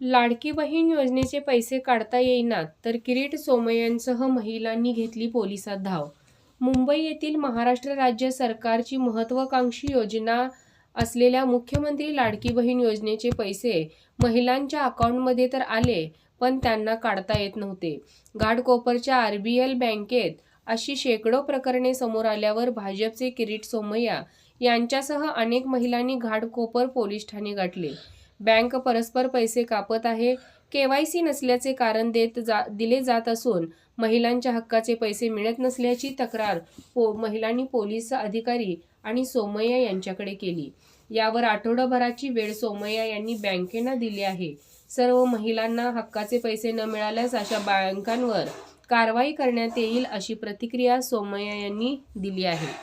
लाडकी बहीण योजनेचे पैसे काढता येईनात तर किरीट सोमय्यांसह महिलांनी घेतली पोलिसात धाव. मुंबई येथील महाराष्ट्र राज्य सरकारची महत्त्वाकांक्षी योजना असलेल्या मुख्यमंत्री लाडकी बहीण योजनेचे पैसे महिलांच्या अकाउंटमध्ये तर आले पण त्यांना काढता येत नव्हते. घाटकोपरच्या आर बी एल बँकेत अशी शेकडो प्रकरणे समोर आल्यावर भाजपचे किरीट सोमय्या यांच्यासह अनेक महिलांनी घाटकोपर पोलीस ठाणे गाठले. बँक परस्पर पैसे कापत आहे. केवायसी नसल्याचे कारण देत जा दिले जात असून महिलांच्या हक्काचे पैसे मिळत नसल्याची तक्रार पो महिलांनी पोलीस अधिकारी आणि सोमय्या यांच्याकडे केली. यावर आठवडाभराची वेळ सोमय्या यांनी बँकेना दिली आहे. सर्व महिलांना हक्काचे पैसे न मिळाल्यास अशा बँकांवर कारवाई करण्यात येईल अशी प्रतिक्रिया सोमय्या यांनी दिली आहे.